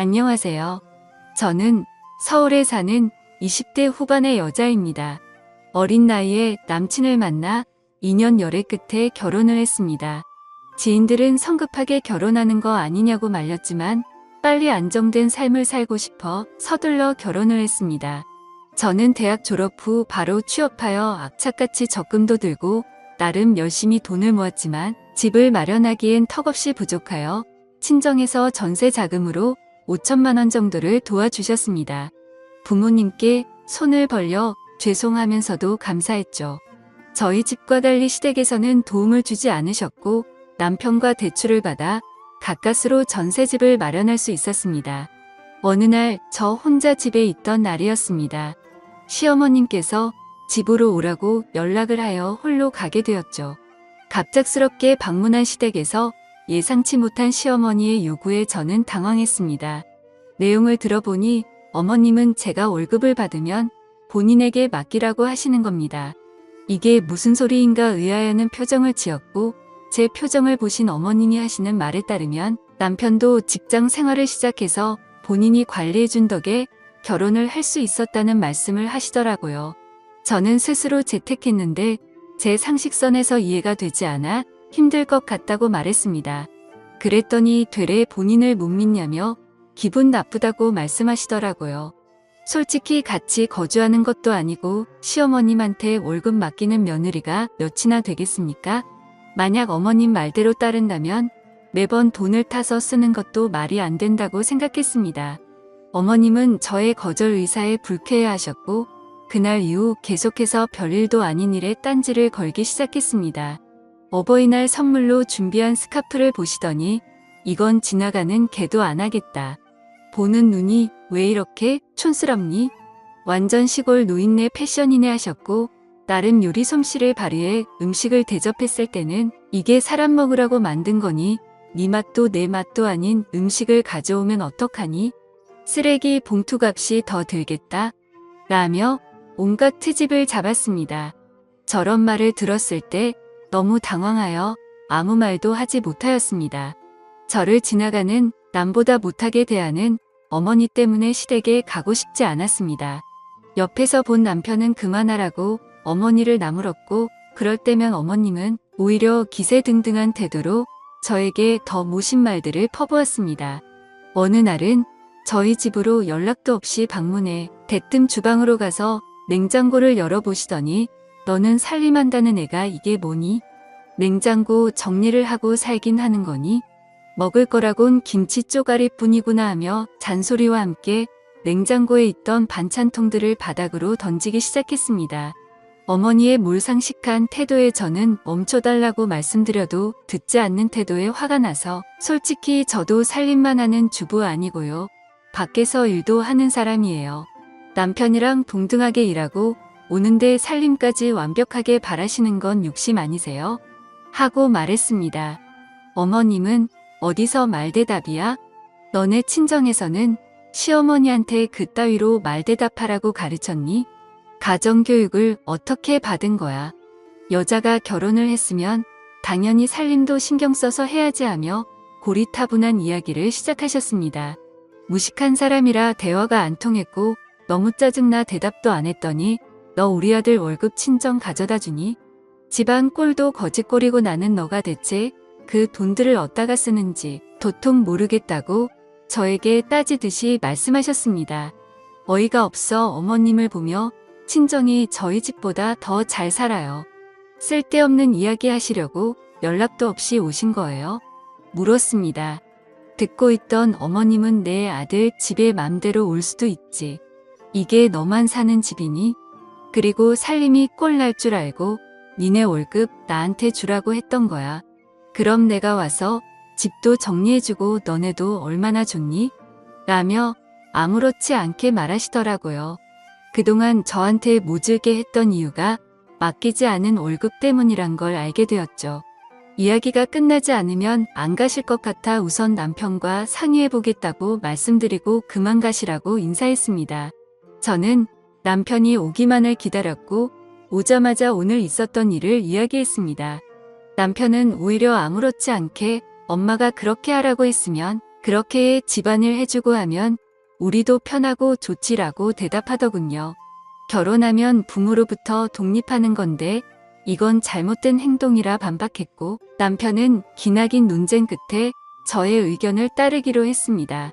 안녕하세요. 저는 서울에 사는 20대 후반의 여자입니다. 어린 나이에 남친을 만나 2년 열애 끝에 결혼을 했습니다. 지인들은 성급하게 결혼하는 거 아니냐고 말렸지만 빨리 안정된 삶을 살고 싶어 서둘러 결혼을 했습니다. 저는 대학 졸업 후 바로 취업하여 악착같이 적금도 들고 나름 열심히 돈을 모았지만 집을 마련하기엔 턱없이 부족하여 친정에서 전세 자금으로 5천만 원 정도를 도와주셨습니다. 부모님께 손을 벌려 죄송하면서도 감사했죠. 저희 집과 달리 시댁에서는 도움을 주지 않으셨고 남편과 대출을 받아 가까스로 전세집을 마련할 수 있었습니다. 어느 날 저 혼자 집에 있던 날이었습니다. 시어머님께서 집으로 오라고 연락을 하여 홀로 가게 되었죠. 갑작스럽게 방문한 시댁에서 예상치 못한 시어머니의 요구에 저는 당황했습니다. 내용을 들어보니 어머님은 제가 월급을 받으면 본인에게 맡기라고 하시는 겁니다. 이게 무슨 소리인가 의아해하는 표정을 지었고 제 표정을 보신 어머님이 하시는 말에 따르면 남편도 직장 생활을 시작해서 본인이 관리해준 덕에 결혼을 할 수 있었다는 말씀을 하시더라고요. 저는 스스로 재택했는데 제 상식선에서 이해가 되지 않아 힘들 것 같다고 말했습니다. 그랬더니 되레 본인을 못 믿냐며 기분 나쁘다고 말씀하시더라고요. 솔직히 같이 거주하는 것도 아니고 시어머님한테 월급 맡기는 며느리가 몇이나 되겠습니까? 만약 어머님 말대로 따른다면 매번 돈을 타서 쓰는 것도 말이 안 된다고 생각했습니다. 어머님은 저의 거절 의사에 불쾌해하셨고 그날 이후 계속해서 별일도 아닌 일에 딴지를 걸기 시작했습니다. 어버이날 선물로 준비한 스카프를 보시더니 이건 지나가는 개도 안 하겠다. 보는 눈이 왜 이렇게 촌스럽니? 완전 시골 노인네 패션이네 하셨고 나름 요리 솜씨를 발휘해 음식을 대접했을 때는 이게 사람 먹으라고 만든 거니 네 맛도 내 맛도 아닌 음식을 가져오면 어떡하니? 쓰레기 봉투 값이 더 들겠다. 라며 온갖 트집을 잡았습니다. 저런 말을 들었을 때 너무 당황하여 아무 말도 하지 못하였습니다. 저를 지나가는 남보다 못하게 대하는 어머니 때문에 시댁에 가고 싶지 않았습니다. 옆에서 본 남편은 그만하라고 어머니를 나무렀고 그럴 때면 어머님은 오히려 기세등등한 태도로 저에게 더 모신 말들을 퍼부었습니다. 어느 날은 저희 집으로 연락도 없이 방문해 대뜸 주방으로 가서 냉장고를 열어보시더니 너는 살림한다는 애가 이게 뭐니? 냉장고 정리를 하고 살긴 하는 거니? 먹을 거라곤 김치 쪼가리 뿐이구나 하며 잔소리와 함께 냉장고에 있던 반찬통들을 바닥으로 던지기 시작했습니다. 어머니의 몰상식한 태도에 저는 멈춰달라고 말씀드려도 듣지 않는 태도에 화가 나서 솔직히 저도 살림만 하는 주부 아니고요. 밖에서 일도 하는 사람이에요. 남편이랑 동등하게 일하고 오는데 살림까지 완벽하게 바라시는 건 욕심 아니세요? 하고 말했습니다. 어머님은 어디서 말대답이야? 너네 친정에서는 시어머니한테 그따위로 말대답하라고 가르쳤니? 가정교육을 어떻게 받은 거야? 여자가 결혼을 했으면 당연히 살림도 신경 써서 해야지 하며 고리타분한 이야기를 시작하셨습니다. 무식한 사람이라 대화가 안 통했고 너무 짜증나 대답도 안 했더니 너 우리 아들 월급 친정 가져다 주니? 집안 꼴도 거짓꼴이고 나는 너가 대체 그 돈들을 어디다가 쓰는지 도통 모르겠다고 저에게 따지듯이 말씀하셨습니다. 어이가 없어 어머님을 보며 친정이 저희 집보다 더 잘 살아요. 쓸데없는 이야기 하시려고 연락도 없이 오신 거예요? 물었습니다. 듣고 있던 어머님은 내 아들 집에 맘대로 올 수도 있지. 이게 너만 사는 집이니? 그리고 살림이 꼴날 줄 알고 니네 월급 나한테 주라고 했던 거야. 그럼 내가 와서 집도 정리해주고 너네도 얼마나 좋니? 라며 아무렇지 않게 말하시더라고요. 그동안 저한테 모질게 했던 이유가 맡기지 않은 월급 때문이란 걸 알게 되었죠. 이야기가 끝나지 않으면 안 가실 것 같아 우선 남편과 상의해보겠다고 말씀드리고 그만 가시라고 인사했습니다. 저는 남편이 오기만을 기다렸고 오자마자 오늘 있었던 일을 이야기했습니다. 남편은 오히려 아무렇지 않게 엄마가 그렇게 하라고 했으면 그렇게 집안을 해주고 하면 우리도 편하고 좋지라고 대답하더군요. 결혼하면 부모로부터 독립하는 건데 이건 잘못된 행동이라 반박했고 남편은 기나긴 논쟁 끝에 저의 의견을 따르기로 했습니다.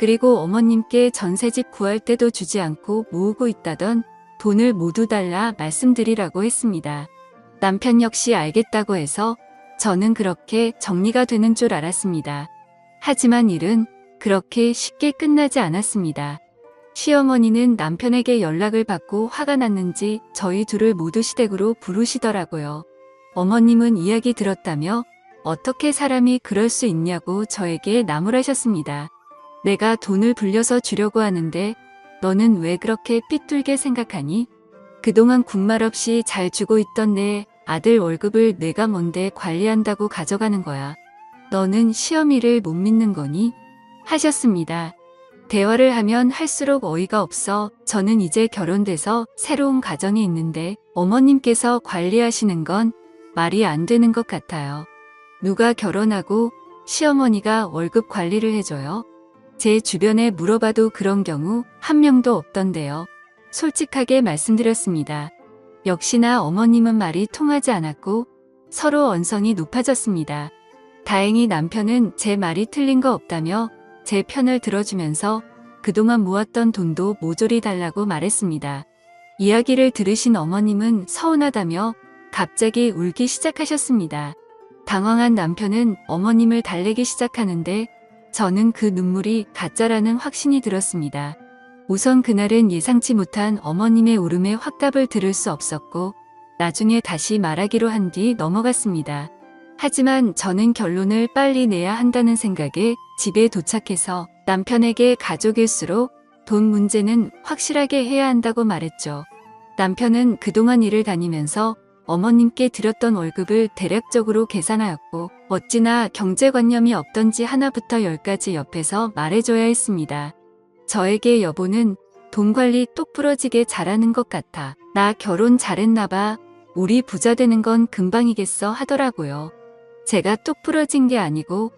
그리고 어머님께 전세집 구할 때도 주지 않고 모으고 있다던 돈을 모두 달라 말씀드리라고 했습니다. 남편 역시 알겠다고 해서 저는 그렇게 정리가 되는 줄 알았습니다. 하지만 일은 그렇게 쉽게 끝나지 않았습니다. 시어머니는 남편에게 연락을 받고 화가 났는지 저희 둘을 모두 시댁으로 부르시더라고요. 어머님은 이야기 들었다며 어떻게 사람이 그럴 수 있냐고 저에게 나무라셨습니다. 내가 돈을 불려서 주려고 하는데 너는 왜 그렇게 삐뚤게 생각하니? 그동안 군말 없이 잘 주고 있던 내 아들 월급을 내가 뭔데 관리한다고 가져가는 거야. 너는 시어미를 못 믿는 거니? 하셨습니다. 대화를 하면 할수록 어이가 없어 저는 이제 결혼돼서 새로운 가정이 있는데 어머님께서 관리하시는 건 말이 안 되는 것 같아요. 누가 결혼하고 시어머니가 월급 관리를 해줘요? 제 주변에 물어봐도 그런 경우 한 명도 없던데요. 솔직하게 말씀드렸습니다. 역시나 어머님은 말이 통하지 않았고 서로 언성이 높아졌습니다. 다행히 남편은 제 말이 틀린 거 없다며 제 편을 들어주면서 그동안 모았던 돈도 모조리 달라고 말했습니다. 이야기를 들으신 어머님은 서운하다며 갑자기 울기 시작하셨습니다. 당황한 남편은 어머님을 달래기 시작하는데 저는 그 눈물이 가짜라는 확신이 들었습니다. 우선 그날은 예상치 못한 어머님의 울음에 확답을 들을 수 없었고 나중에 다시 말하기로 한 뒤 넘어갔습니다. 하지만 저는 결론을 빨리 내야 한다는 생각에 집에 도착해서 남편에게 가족일수록 돈 문제는 확실하게 해야 한다고 말했죠. 남편은 그동안 일을 다니면서 어머님께 드렸던 월급을 대략적으로 계산하였고 어찌나 경제관념이 없던지 하나부터 열까지 옆에서 말해줘야 했습니다. 저에게 여보는 돈 관리 똑 부러지게 잘하는 것 같아. 나 결혼 잘했나봐. 우리 부자 되는 건 금방이겠어 하더라고요. 제가 똑 부러진 게 아니고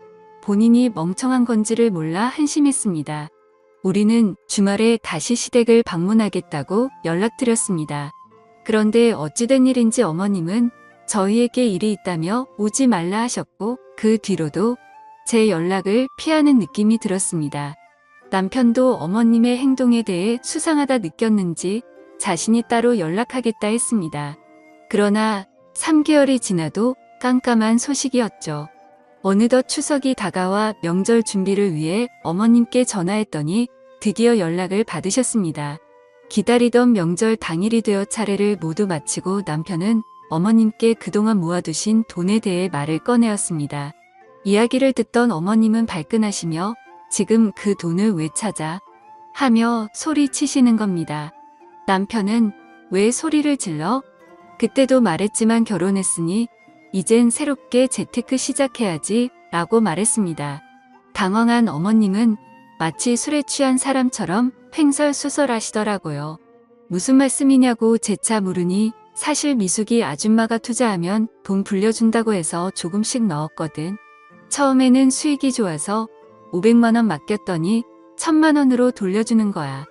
본인이 멍청한 건지를 몰라 한심했습니다. 우리는 주말에 다시 시댁을 방문하겠다고 연락드렸습니다. 그런데 어찌된 일인지 어머님은 저희에게 일이 있다며 오지 말라 하셨고 그 뒤로도 제 연락을 피하는 느낌이 들었습니다. 남편도 어머님의 행동에 대해 수상하다 느꼈는지 자신이 따로 연락하겠다 했습니다. 그러나 3개월이 지나도 깜깜한 소식이었죠. 어느덧 추석이 다가와 명절 준비를 위해 어머님께 전화했더니 드디어 연락을 받으셨습니다. 기다리던 명절 당일이 되어 차례를 모두 마치고 남편은 어머님께 그동안 모아두신 돈에 대해 말을 꺼내었습니다. 이야기를 듣던 어머님은 발끈하시며 지금 그 돈을 왜 찾아? 하며 소리치시는 겁니다. 남편은 왜 소리를 질러? 그때도 말했지만 결혼했으니 이젠 새롭게 재테크 시작해야지 라고 말했습니다. 당황한 어머님은 마치 술에 취한 사람처럼 횡설수설하시더라고요. 무슨 말씀이냐고 재차 물으니 사실 미숙이 아줌마가 투자하면 돈 불려준다고 해서 조금씩 넣었거든. 처음에는 수익이 좋아서 500만원 맡겼더니 1000만원으로 돌려주는 거야.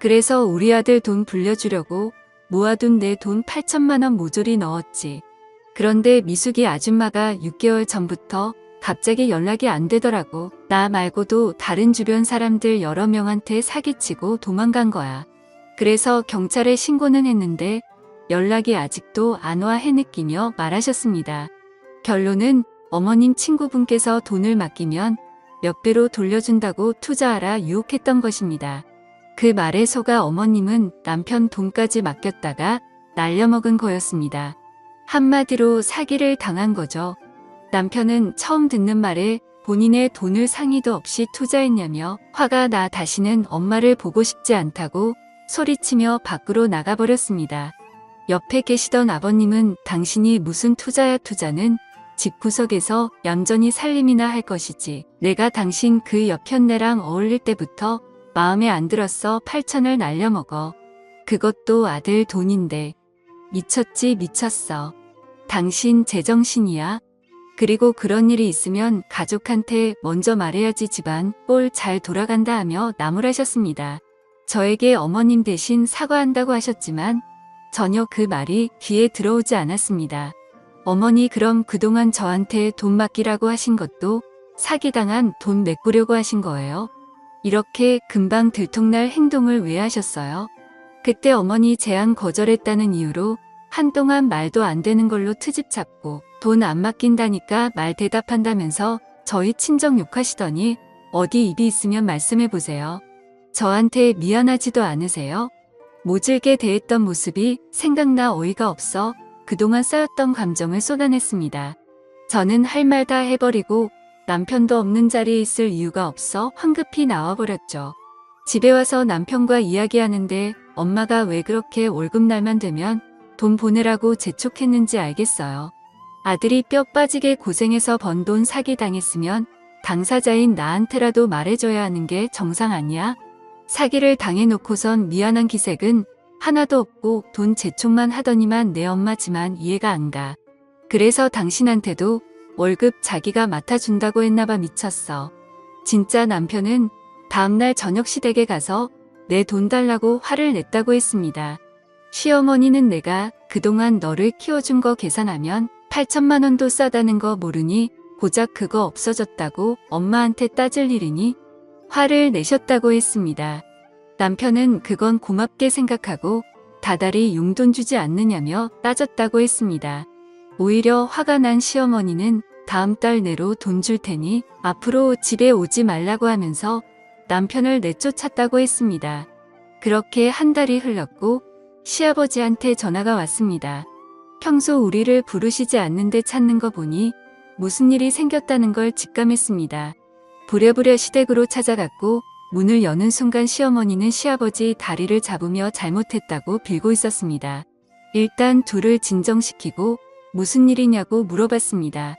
그래서 우리 아들 돈 불려주려고 모아둔 내 돈 8천만원 모조리 넣었지. 그런데 미숙이 아줌마가 6개월 전부터 갑자기 연락이 안 되더라고. 나 말고도 다른 주변 사람들 여러 명한테 사기치고 도망간 거야. 그래서 경찰에 신고는 했는데 연락이 아직도 안 와 해느끼며 말하셨습니다. 결론은 어머님 친구분께서 돈을 맡기면 몇 배로 돌려준다고 투자하라 유혹했던 것입니다. 그 말에 속아 어머님은 남편 돈까지 맡겼다가 날려먹은 거였습니다. 한마디로 사기를 당한 거죠. 남편은 처음 듣는 말에 본인의 돈을 상의도 없이 투자했냐며 화가 나 다시는 엄마를 보고 싶지 않다고 소리치며 밖으로 나가버렸습니다. 옆에 계시던 아버님은 당신이 무슨 투자야 투자는 집구석에서 얌전히 살림이나 할 것이지. 내가 당신 그 여편네랑 어울릴 때부터 마음에 안 들었어 8천을 날려먹어. 그것도 아들 돈인데. 미쳤지 미쳤어. 당신 제정신이야? 그리고 그런 일이 있으면 가족한테 먼저 말해야지 집안 꼴잘 돌아간다 하며 나무라셨습니다. 저에게 어머님 대신 사과한다고 하셨지만 전혀 그 말이 귀에 들어오지 않았습니다. 어머니 그럼 그동안 저한테 돈 맡기라고 하신 것도 사기당한 돈 메꾸려고 하신 거예요? 이렇게 금방 들통날 행동을 왜 하셨어요? 그때 어머니 제안 거절했다는 이유로 한동안 말도 안 되는 걸로 트집 잡고 돈 안 맡긴다니까 말 대답한다면서 저희 친정 욕하시더니 어디 입이 있으면 말씀해 보세요. 저한테 미안하지도 않으세요? 모질게 대했던 모습이 생각나 어이가 없어 그동안 쌓였던 감정을 쏟아냈습니다. 저는 할 말 다 해버리고 남편도 없는 자리에 있을 이유가 없어 황급히 나와버렸죠. 집에 와서 남편과 이야기하는데 엄마가 왜 그렇게 월급날만 되면 돈 보내라고 재촉했는지 알겠어요. 아들이 뼈 빠지게 고생해서 번 돈 사기당했으면 당사자인 나한테라도 말해줘야 하는 게 정상 아니야? 사기를 당해놓고선 미안한 기색은 하나도 없고 돈 재촉만 하더니만 내 엄마지만 이해가 안 가. 그래서 당신한테도 월급 자기가 맡아준다고 했나봐 미쳤어. 진짜 남편은 다음날 저녁 시댁에 가서 내 돈 달라고 화를 냈다고 했습니다. 시어머니는 내가 그동안 너를 키워준 거 계산하면 8천만 원도 싸다는 거 모르니 고작 그거 없어졌다고 엄마한테 따질 일이니 화를 내셨다고 했습니다. 남편은 그건 고맙게 생각하고 다달이 용돈 주지 않느냐며 따졌다고 했습니다. 오히려 화가 난 시어머니는 다음 달 내로 돈 줄 테니 앞으로 집에 오지 말라고 하면서 남편을 내쫓았다고 했습니다. 그렇게 한 달이 흘렀고 시아버지한테 전화가 왔습니다. 평소 우리를 부르시지 않는데 찾는 거 보니 무슨 일이 생겼다는 걸 직감했습니다. 부랴부랴 시댁으로 찾아갔고 문을 여는 순간 시어머니는 시아버지 다리를 잡으며 잘못했다고 빌고 있었습니다. 일단 둘을 진정시키고 무슨 일이냐고 물어봤습니다.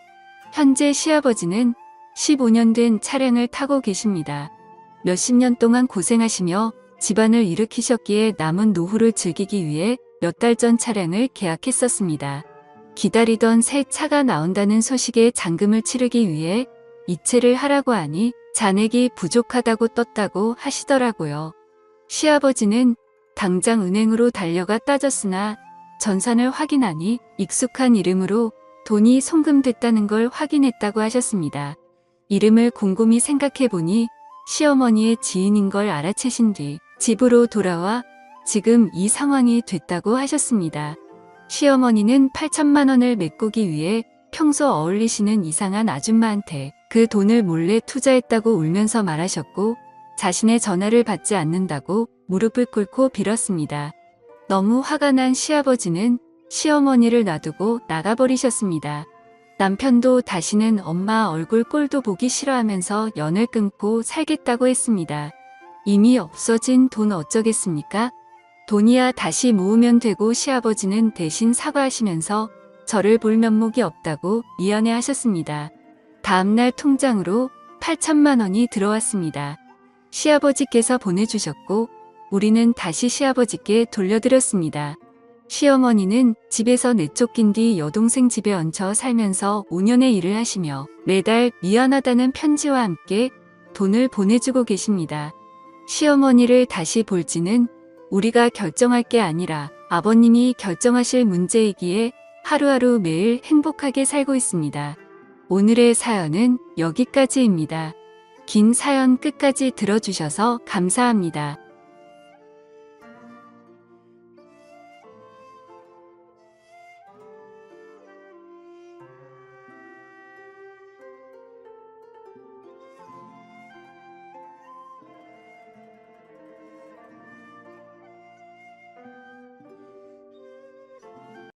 현재 시아버지는 15년 된 차량을 타고 계십니다. 몇십 년 동안 고생하시며 집안을 일으키셨기에 남은 노후를 즐기기 위해 몇 달 전 차량을 계약했었습니다. 기다리던 새 차가 나온다는 소식에 잔금을 치르기 위해 이체를 하라고 하니 잔액이 부족하다고 떴다고 하시더라고요. 시아버지는 당장 은행으로 달려가 따졌으나 전산을 확인하니 익숙한 이름으로 돈이 송금됐다는 걸 확인했다고 하셨습니다. 이름을 곰곰이 생각해 보니 시어머니의 지인인 걸 알아채신 뒤 집으로 돌아와 지금 이 상황이 됐다고 하셨습니다. 시어머니는 8천만 원을 메꾸기 위해 평소 어울리시는 이상한 아줌마한테 그 돈을 몰래 투자했다고 울면서 말하셨고 자신의 전화를 받지 않는다고 무릎을 꿇고 빌었습니다. 너무 화가 난 시아버지는 시어머니를 놔두고 나가버리셨습니다. 남편도 다시는 엄마 얼굴 꼴도 보기 싫어하면서 연을 끊고 살겠다고 했습니다. 이미 없어진 돈 어쩌겠습니까? 돈이야 다시 모으면 되고 시아버지는 대신 사과하시면서 저를 볼 면목이 없다고 미안해 하셨습니다. 다음날 통장으로 8천만 원이 들어왔습니다. 시아버지께서 보내주셨고 우리는 다시 시아버지께 돌려드렸습니다. 시어머니는 집에서 내쫓긴 뒤 여동생 집에 얹혀 살면서 5년의 일을 하시며 매달 미안하다는 편지와 함께 돈을 보내주고 계십니다. 시어머니를 다시 볼지는 우리가 결정할 게 아니라 아버님이 결정하실 문제이기에 하루하루 매일 행복하게 살고 있습니다. 오늘의 사연은 여기까지입니다. 긴 사연 끝까지 들어주셔서 감사합니다.